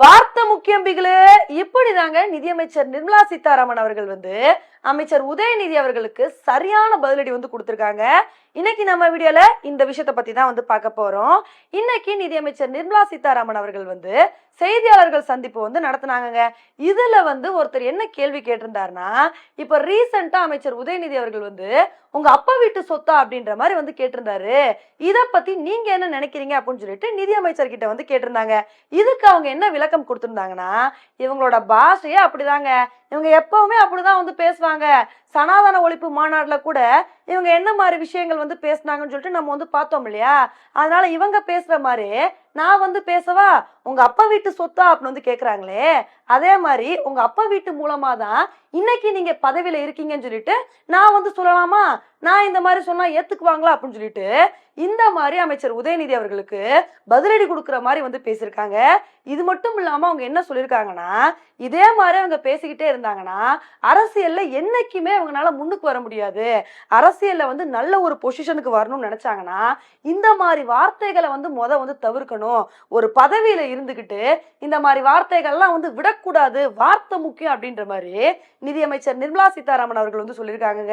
வார்த்தை முக்கியம் பிகளே இப்படிதாங்க நிதியமைச்சர் நிர்மலா சீதாராமன் அவர்கள் வந்து அமைச்சர் உதயநிதி அவர்களுக்கு சரியான பதிலடி வந்து கொடுத்துருக்காங்க. இன்னைக்கு நம்ம வீடியோல இந்த விஷயத்த பத்தி தான் வந்து பார்க்க போறோம். இன்னைக்கு நிதியமைச்சர் நிர்மலா சீதாராமன் அவர்கள் வந்து செய்தியாளர்கள் சந்திப்பு வந்து நடத்தினாங்கங்க. இதுல வந்து ஒருத்தர் என்ன கேள்வி கேட்டிருந்தாருன்னா இப்ப ரீசெண்டா அமைச்சர் உதயநிதி அவர்கள் வந்து உங்க அப்பா வீட்டு சொத்தா? அப்படின்ற மாதிரி வந்து கேட்டிருந்தாரு. இத பத்தி நீங்க என்ன நினைக்கிறீங்க அப்படின்னு சொல்லிட்டு நிதி அமைச்சர் கிட்ட வந்து கேட்டிருந்தாங்க. இதுக்கு அவங்க என்ன விளக்கம் கொடுத்திருந்தாங்கன்னா இவங்களோட பாஷையே அப்படிதாங்க. இவங்க எப்பவுமே அப்படிதான் வந்து பேசுவாங்க. சனாதன ஒழிப்பு மாநாடுல கூட இவங்க என்ன மாதிரி விஷயங்கள் வந்து பேசுனாங்கன்னு சொல்லிட்டு நம்ம வந்து பார்த்தோம் இல்லையா? அதனால இவங்க பேசுற மாதிரி நான் வந்து பேசவா? உங்க அப்பா வீட்டு சொத்தா? அப்படின்னு வந்து கேட்குறாங்களே அதே மாதிரி உங்க அப்பா வீட்டு மூலமா தான் இன்னைக்கு நீங்க பதவியில இருக்கீங்கன்னு சொல்லிட்டு நான் வந்து சொல்லலாமா? நான் இந்த மாதிரி சொன்னா ஏத்துக்குவாங்களா அப்படின்னு சொல்லிட்டு இந்த மாதிரி அமைச்சர் உதயநிதி அவர்களுக்கு பதிலடி கொடுக்குற மாதிரி வந்து பேசியிருக்காங்க. இது மட்டும் இல்லாம அவங்க என்ன சொல்லியிருக்காங்கன்னா இதே மாதிரி அவங்க பேசிக்கிட்டே இருந்தாங்கன்னா அரசியல்ல என்னைக்குமே அவங்களால முன்னுக்கு வர முடியாது. அரசியல்ல வந்து நல்ல ஒரு பொசிஷனுக்கு வரணும்னு நினைச்சாங்கன்னா இந்த மாதிரி வார்த்தைகளை வந்து முத வந்து தவிர்க்கணும். ஒரு பதவியில இருந்துகிட்டு இந்த மாதிரி வார்த்தைகள்லாம் வந்து விட விடக்கூடாது வார்த்தை முக்கியம் அப்படின்ற மாதிரி நிதியமைச்சர் நிர்மலா சீதாராமன் அவர்கள் வந்து சொல்லியிருக்காங்க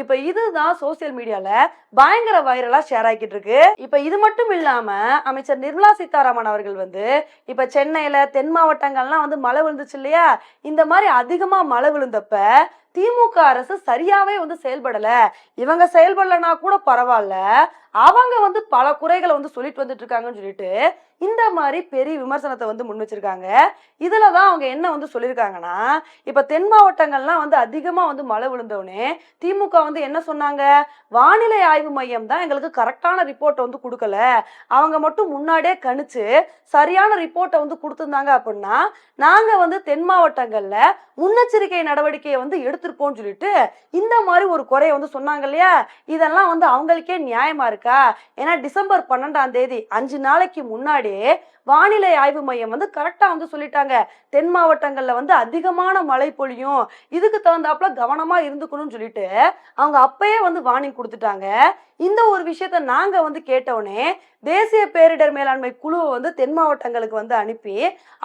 இப்ப இதுதான் சோசியல் மீடியால பயங்கர வைரலா ஷேர் ஆகிட்டு இருக்கு. இப்ப இது மட்டும் இல்லாம அமைச்சர் நிர்மலா சீதாராமன் அவர்கள் வந்து இப்ப சென்னையில தென் மாவட்டங்கள்லாம் வந்து மழை விழுந்துச்சு இல்லையா? இந்த மாதிரி அதிகமா மழை விழுந்தப்ப திமுக அரசு சரியாவே வந்து செயல்படல. இவங்க செயல்படலனா கூட பரவாயில்ல அவங்க வந்து பல குறைகளை வந்து சொல்லிட்டு வந்துட்டு இருக்காங்கன்னு சொல்லிட்டு இந்த மாதிரி பெரிய விமர்சனத்தை வந்து முன் வச்சிருக்காங்க. இதுல தான் அவங்க என்ன வந்து சொல்லியிருக்காங்கன்னா இப்ப தென் மாவட்டங்கள்லாம் வந்து அதிகமா வந்து மழை விழுந்தவுடனே திமுக வந்து என்ன சொன்னாங்க? வானிலை ஆய்வு மையம் தான் எங்களுக்கு கரெக்டான ரிப்போர்ட்டை வந்து கொடுக்கல. அவங்க மட்டும் முன்னாடியே கணிச்சு சரியான ரிப்போர்ட்டை வந்து கொடுத்துருந்தாங்க அப்படின்னா நாங்க வந்து தென் மாவட்டங்கள்ல முன்னெச்சரிக்கை நடவடிக்கையை வந்து எடுத்து எடுத்திருப்போம்னு சொல்லிட்டு இந்த மாதிரி ஒரு குறைய வந்து சொன்னாங்க இல்லையா? இதெல்லாம் வந்து அவங்களுக்கே நியாயமா இருக்கா? ஏன்னா டிசம்பர் பன்னெண்டாம் தேதி அஞ்சு நாளைக்கு முன்னாடி வானிலை ஆய்வு மையம் வந்து கரெக்டாக வந்து சொல்லிட்டாங்க. தென் மாவட்டங்களில் வந்து அதிகமான மழை பொழியும். இதுக்கு தகுந்தாப்புல கவனமாக இருந்துக்கணும்னு சொல்லிட்டு அவங்க அப்பயே வந்து வார்னிங் கொடுத்துட்டாங்க. இந்த ஒரு விஷயத்த நாங்கள் வந்து கேட்டவுடனே தேசிய பேரிடர் மேலாண்மை குழுவை வந்து தென் மாவட்டங்களுக்கு வந்து அனுப்பி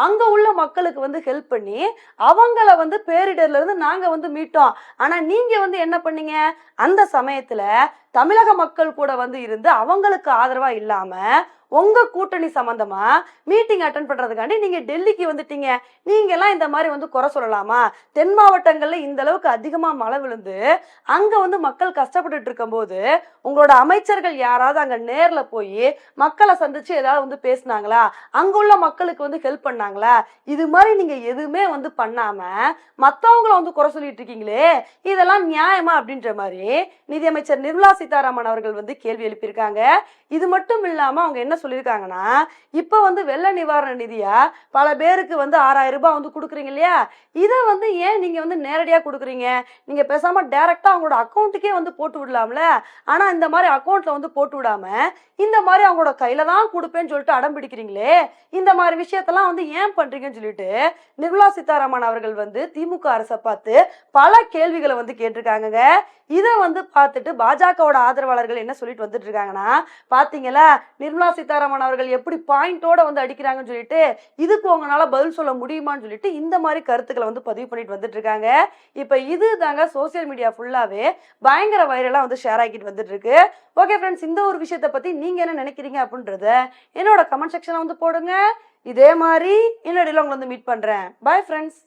அங்கே உள்ள மக்களுக்கு வந்து ஹெல்ப் பண்ணி அவங்கள வந்து பேரிடர்லேருந்து நாங்கள் வந்து மீட்டோம். ஆனால் நீங்கள் வந்து என்ன பண்ணீங்க? அந்த சமயத்தில் தமிழக மக்கள் கூட வந்து இருந்து அவங்களுக்கு ஆதரவா இல்லாம உங்க கூட்டணி சம்பந்தமா மீட்டிங் அட்டன் பண்றதுக்காண்டி நீங்க டெல்லிக்கு வந்துட்டீங்க. நீங்க எல்லாம் இந்த மாதிரி வந்து குறை சொல்லலாமா? தென் மாவட்டங்கள்ல இந்த அளவுக்கு அதிகமா மழை விழுந்து அங்க வந்து மக்கள் கஷ்டப்பட்டுட்டு இருக்கும்போது உங்களோட அமைச்சர்கள் யாராவது அங்க நேர்ல போய் மக்களை சந்திச்சு ஏதாவது வந்து பேசுனாங்களா? அங்குள்ள மக்களுக்கு வந்து ஹெல்ப் பண்ணாங்களா? இது மாதிரி நீங்க எதுவுமே வந்து பண்ணாம மத்தவங்கள வந்து குறை சொல்லிட்டு இருக்கீங்களே? இதெல்லாம் நியாயமா அப்படின்ற மாதிரி நிதியமைச்சர் நிர்மலா சீதாராமன் அவர்கள் வந்து கேள்வி எழுப்பியிருக்காங்க. இது மட்டும் இல்லாம அவங்க என்ன சொல்லியிருக்காங்கன்னா இப்ப வந்து வெள்ள நிவாரண நிதியா பல பேருக்கு வந்து ஆறாயிரம் ரூபாய் வந்து கொடுக்குறீங்க இல்லையா? இதை வந்து ஏன் நீங்க வந்து நேரடியா கொடுக்குறீங்க? நீங்க பேசாம டைரக்டா அவங்களோட அக்கௌண்ட்டுக்கே வந்து போட்டு விடலாம்ல? ஆனா இந்த மாதிரி அக்கௌண்ட்ல வந்து போட்டு விடாம இந்த மாதிரி அவங்களோட கையில தான் கொடுப்பேன்னு சொல்லிட்டு அடம் பிடிக்கிறீங்களே? இந்த மாதிரி விஷயத்தெல்லாம் வந்து ஏன் பண்றீங்கன்னு சொல்லிட்டு நிர்மலா சீதாராமன் அவர்கள் வந்து திமுக அரசை பார்த்து பல கேள்விகளை வந்து கேட்டிருக்காங்க இதை வந்து பார்த்துட்டு பாஜகவோட ஆதரவாளர்கள் என்ன சொல்லிட்டு வந்துட்டு இருக்காங்கன்னா பாத்தீங்களா நிர்மலா சீதாராமன் அவர்கள் எப்படி பாயிண்டோட வந்து அடிக்கிறாங்கன்னு சொல்லிட்டு இதுக்கு உங்களால பதில் சொல்ல முடியுமான்னு சொல்லிட்டு இந்த மாதிரி கருத்துக்களை வந்து பதிவு பண்ணிட்டு வந்துட்டு இருக்காங்க இப்போ இது தாங்க சோசியல் மீடியா ஃபுல்லாவே பயங்கர வைரலா வந்து ஷேர் ஆகிட்டு வந்துட்டு இருக்கு ஓகே ஃப்ரெண்ட்ஸ் இந்த ஒரு விஷயத்தை பத்தி நீங்க என்ன நினைக்கிறீங்க அப்படின்றத என்னோட கமெண்ட் செக்ஷன்ல வந்து போடுங்க. இதே மாதிரி இன்னடியில் உங்களை வந்து மீட் பண்ணுறேன் பாய் ஃப்ரெண்ட்ஸ்